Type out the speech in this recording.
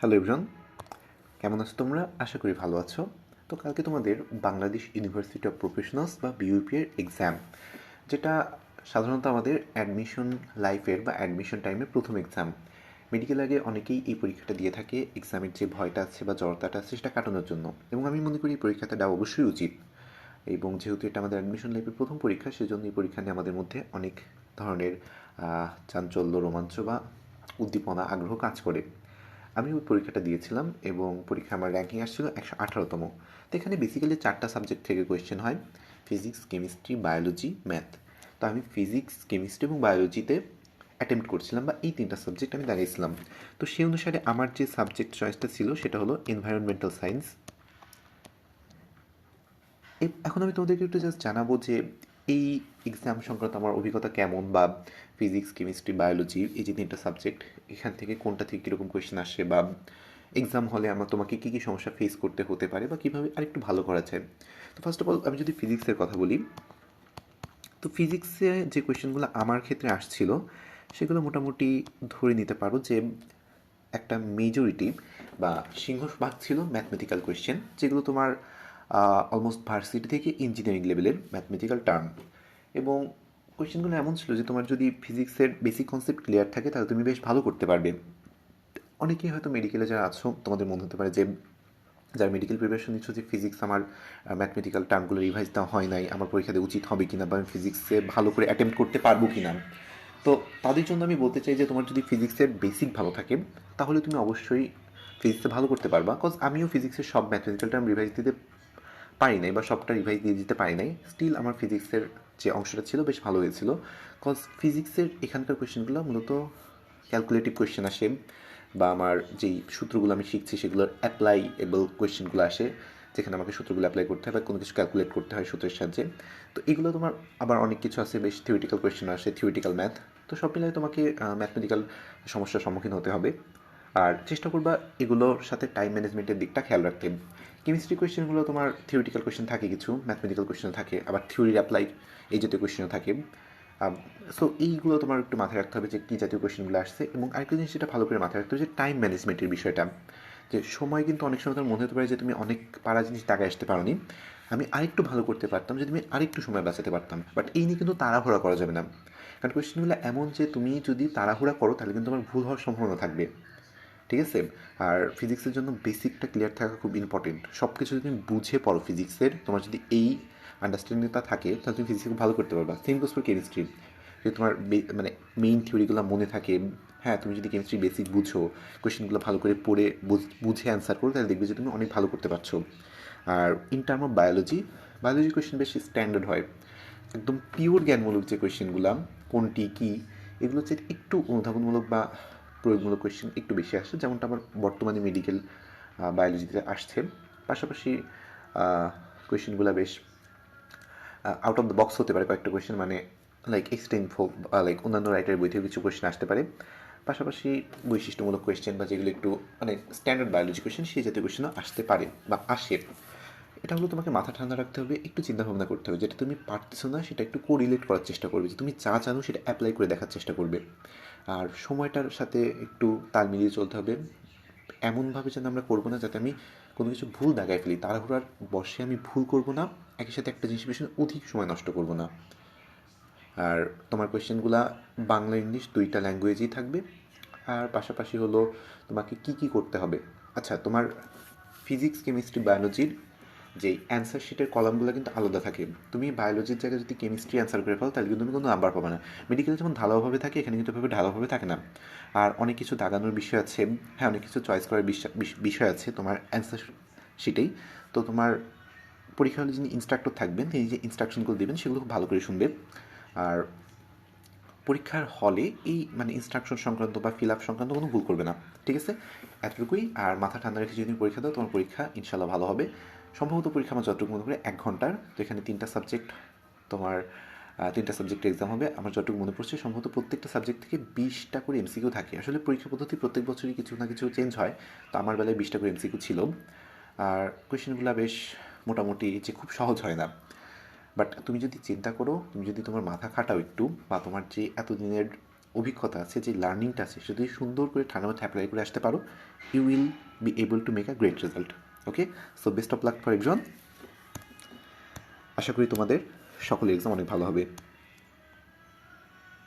Hello everyone কেমন আছো তোমরা? আশা করি ভালো আছো। তো কালকে তোমাদের বাংলাদেশ ইউনিভার্সিটি অফ প্রফেশনালস বা বিইউপি এর এক্সাম যেটা সাধারণত আমাদের অ্যাডমিশন লাইফের বা অ্যাডমিশন টাইমের প্রথম এক্সাম মেডিকেল আগে অনেকেই এই পরীক্ষাটা দিয়ে থাকে এক্সামের যে ভয়টা আছে বা জড়তাটা আছে, সেটা কাটানোর জন্য। এবং আমি মনে করি এই পরীক্ষাটা দেওয়া অবশ্যই উচিত। এবং যেহেতু এটা আমাদের অ্যাডমিশন লাইফের প্রথম পরীক্ষা, সেজন্য এই পরীক্ষা নিয়ে আমাদের মধ্যে অনেক ধরনের চাঞ্চল্য, রোমাঞ্চ বা উদ্দীপনা, আগ্রহ কাজ করে। আমি ওই পরীক্ষাটা দিয়েছিলাম এবং পরীক্ষা আমার র্যাঙ্কিং আসছিল একশো আঠারোতম। তো এখানে বেসিক্যালি চারটা সাবজেক্ট থেকে কোয়েশ্চেন হয় ফিজিক্স কেমিস্ট্রি বায়োলজি ম্যাথ তো আমি ফিজিক্স কেমিস্ট্রি এবং বায়োলজিতে অ্যাটেম্প্ট করছিলাম বা এই তিনটা সাবজেক্ট আমি দাঁড়িয়েছিলাম। তো সেই অনুসারে আমার যে সাবজেক্ট চয়েসটা ছিল সেটা হলো এনভায়রনমেন্টাল সায়েন্স এখন আমি তোমাদেরকে একটু জাস্ট জানাব যে এই এক্সাম সংক্রান্ত আমার অভিজ্ঞতা কেমন বা ফিজিক্স কেমিস্ট্রি বায়োলজি এই যে তিনটা সাবজেক্ট এখান থেকে কোনটা থেকে কীরকম কোয়েশ্চেন আসে বা এক্সাম হলে আমার তোমাকে কী কী সমস্যা ফেস করতে হতে পারে বা কীভাবে আরেকটু ভালো করা যায়? তো ফার্স্ট অফ অল আমি যদি ফিজিক্সের কথা বলি, তো ফিজিক্সে যে কোয়েশ্চেনগুলো আমার ক্ষেত্রে আসছিল, সেগুলো মোটামুটি ধরে নিতে পারো যে একটা মেজরিটি বা সিংহভাগ ছিল ম্যাথমেটিক্যাল কোয়েশ্চেন যেগুলো তোমার অলমোস্ট ভার্সিটি থেকে ইঞ্জিনিয়ারিং লেভেলের ম্যাথমেটিক্যাল টার্ম এবং কোয়েশ্চেনগুলো এমন ছিল যে, তোমার যদি ফিজিক্সের বেসিক কনসেপ্ট ক্লিয়ার থাকে, তাহলে তুমি বেশ ভালো করতে পারবে। অনেকেই হয়তো মেডিকেলে যারা আছো, তোমাদের মনে হতে পারে যে, যারা মেডিকেল প্রিপারেশন নিচ্ছ যে ফিজিক্স আমার ম্যাথমেটিক্যাল টার্মগুলো রিভাইজ দেওয়া হয় নাই, আমার পরীক্ষাতে উচিত হবে কিনা, বা আমি ফিজিক্সে ভালো করে অ্যাটেম্প্ট করতে পারব কিনা। তো তাদের জন্য আমি বলতে চাই যে, তোমার যদি ফিজিক্সের বেসিক ভালো থাকে, তাহলে তুমি অবশ্যই ফিজিক্সে ভালো করতে পারবা। কজ আমিও ফিজিক্সের সব ম্যাথমেটিক্যাল টার্ম রিভাইজ দিতে পারি নাই বা সবটা রিভাইজ দিয়ে দিতে পারি নাই স্টিল আমার ফিজিক্সের যে অংশটা ছিল বেশ ভালো হয়েছিল। কজ ফিজিক্সের এখানকার কোয়েশ্চেনগুলো মূলত ক্যালকুলেটিভ কোয়েশ্চেন আসে বা আমার যেই সূত্রগুলো আমি শিখছি সেগুলোর অ্যাপ্লাইয়েবল কোয়েশ্চেনগুলো আসে, যেখানে আমাকে সূত্রগুলো অ্যাপ্লাই করতে হয় বা কোনো কিছু ক্যালকুলেট করতে হয় সূত্রের সাহায্যে। তো এগুলো তোমার আবার অনেক কিছু আছে, বেশ থিওরিটিক্যাল কোয়েশ্চেন আসে থিওরিটিক্যাল ম্যাথ তো সব মিলিয়ে তোমাকে ম্যাথমেটিক্যাল সমস্যার সম্মুখীন হতে হবে। আর চেষ্টা করবা এগুলোর সাথে টাইম ম্যানেজমেন্টের দিকটা খেয়াল রাখতে। কেমিস্ট্রি কোয়েশ্চেনগুলো তোমার থিওরিটিক্যাল কোয়েশ্চেন থাকে কিছু ম্যাথমেটিক্যাল কোয়েশ্চেন থাকে, আবার থিওরির অ্যাপ্লাই এই জাতীয় কোয়েশ্চেনও থাকে। সো এইগুলো তোমার একটু মাথায় রাখতে হবে যে কী জাতীয় কোয়েশ্চেনগুলো আসছে এবং আরেকটা জিনিস যেটা ভালো করে মাথায় রাখতে হবে যে টাইম ম্যানেজমেন্টের বিষয়টা। যে সময় কিন্তু অনেক সময় তোমার মনে হতে পারে যে তুমি অনেক পারা জিনিস টাকা আসতে পারোনি। আমি আরেকটু ভালো করতে পারতাম যদি আমি আরেকটু সময় বাঁচাতে পারতাম বাট এই নিয়ে কিন্তু তাড়াহুড়া করা যাবে না। কারণ কোয়েশ্চেনগুলো এমন যে তুমি যদি তাড়াহুড়া করো তাহলে কিন্তু তোমার ভুল হওয়ার সম্ভাবনা থাকবে। ঠিক আছে আর ফিজিক্সের জন্য বেসিকটা ক্লিয়ার থাকা খুব ইম্পর্টেন্ট সব কিছু যদি তুমি বুঝে পড়ো ফিজিক্সের তোমার যদি এই আন্ডারস্ট্যান্ডিংটা থাকে, তাহলে তুমি ফিজিক্স ভালো করতে পারবা। সেম গোস ফর কেমিস্ট্রি যদি তোমার মানে মেইন থিওরিগুলো মনে থাকে হ্যাঁ তুমি যদি কেমিস্ট্রি বেসিক বুঝো কোয়েশ্চেনগুলো ভালো করে পড়ে, বুঝ- বুঝে অ্যান্সার করো, তাহলে দেখবে যে তুমি অনেক ভালো করতে পারছ। আর in term of biology biology question বেশি স্ট্যান্ডার্ড হয়। একদম পিওর জ্ঞানমূলক যে কোয়েশ্চেনগুলো কোনটি, কী, এগুলো হচ্ছে একটু অনুধাবনমূলক বা প্রয়োগমূলক কোয়েশ্চেন একটু বেশি আসছে, যেমনটা আমার বর্তমানে মেডিকেল বায়োলজিতে আসছে। পাশাপাশি কোয়েশ্চেনগুলো বেশ আউট অফ দ্য বক্স হতে পারে কয়েকটা কোয়েশ্চেন মানে লাইক এক্সটেন লাইক অন্যান্য রাইটারের বই থেকে কিছু কোয়েশ্চেন আসতে পারে। পাশাপাশি বৈশিষ্ট্যমূলক কোয়েশ্চেন বা যেগুলো একটু মানে স্ট্যান্ডার্ড বায়োলজি কোয়েশ্চেন সেই জাতীয় কোয়েশ্চেনও আসতে পারে বা আসে। এটা হলো তোমাকে মাথা ঠান্ডা রাখতে হবে, একটু চিন্তা ভাবনা করতে হবে, যেটা তুমি পারতেছো না, সেটা একটু কোরিলেট করার চেষ্টা করবে। যে তুমি যা জানো, সেটা অ্যাপ্লাই করে দেখার চেষ্টা করবে। আর সময়টার সাথে একটু তাল মিলিয়ে চলতে হবে। এমনভাবে যেন আমরা করব না, যাতে আমি কোনো কিছু ভুল দাগায় ফেলি। তাড়াহুড়ার বসে আমি ভুল করব না, একই সাথে একটা জিনিস পেছনে অধিক সময় নষ্ট করব না। আর তোমার কোয়েশ্চেনগুলা বাংলা, ইংলিশ দুইটা ল্যাঙ্গুয়েজই থাকবে। আর পাশাপাশি হলো তোমাকে কি কি করতে হবে। আচ্ছা তোমার ফিজিক্স, কেমিস্ট্রি, বায়োলজির যে অ্যান্সার শিটের কলামগুলো কিন্তু আলাদা থাকে। তুমি বায়োলজির জায়গায় যদি কেমিস্ট্রি অ্যান্সার করে ফেলো, তাহলে কিন্তু তুমি কোনো নাম্বার পাবে না। মেডিকেলে যেমন ঢালাওভাবে থাকে, এখানে কিন্তু এভাবে ঢালাওভাবে থাকে না। আর অনেক কিছু দাগানোর বিষয় আছে। হ্যাঁ অনেক কিছু চয়েস করার বিষয়- বিষয় আছে তোমার অ্যান্সার শিটেই তো তোমার পরীক্ষা হলে যিনি ইনস্ট্রাক্টর থাকবেন, তিনি যে ইনস্ট্রাকশনগুলো দেবেন, সেগুলো খুব ভালো করে শুনবে। আর পরীক্ষার হলে এই মানে ইনস্ট্রাকশন সংক্রান্ত বা ফিল আপ সংক্রান্ত কোনো ভুল করবে না, ঠিক আছে? এতটুকুই, আর মাথা ঠান্ডা রেখে যদি পরীক্ষা দাও, তোমার পরীক্ষা ইনশাল্লাহ ভালো হবে। সম্ভবত পরীক্ষা আমার যতটুকু মনে করে এক ঘণ্টার, তো এখানে তিনটা সাবজেক্ট তোমার তিনটা সাবজেক্টে এক্সাম হবে। আমার যতটুকু মনে পড়ছে, সম্ভবত প্রত্যেকটা সাবজেক্ট থেকে বিশটা করে এমসিকিউ থাকে। আসলে পরীক্ষা পদ্ধতি প্রত্যেক বছরই কিছু না কিছু চেঞ্জ হয়, তো আমার বেলায় বিশটা করে এমসিকিউ ছিল। আর কোয়েশ্চেনগুলো বেশ মোটামুটি যে খুব সহজ হয় না। বাট তুমি যদি চিন্তা করো, তুমি যদি তোমার মাথা খাটাও একটু, বা তোমার যে এতদিনের অভিজ্ঞতা আছে, যে লার্নিংটা আছে সেটা যদি সুন্দর করে ঠান্ডা মধ্যে অ্যাপ্লাই করে আসতে পারো you will be able to make a great result okay so best of luck for exam আশা করি তোমাদের সকলের এক্সাম অনেক ভালো হবে।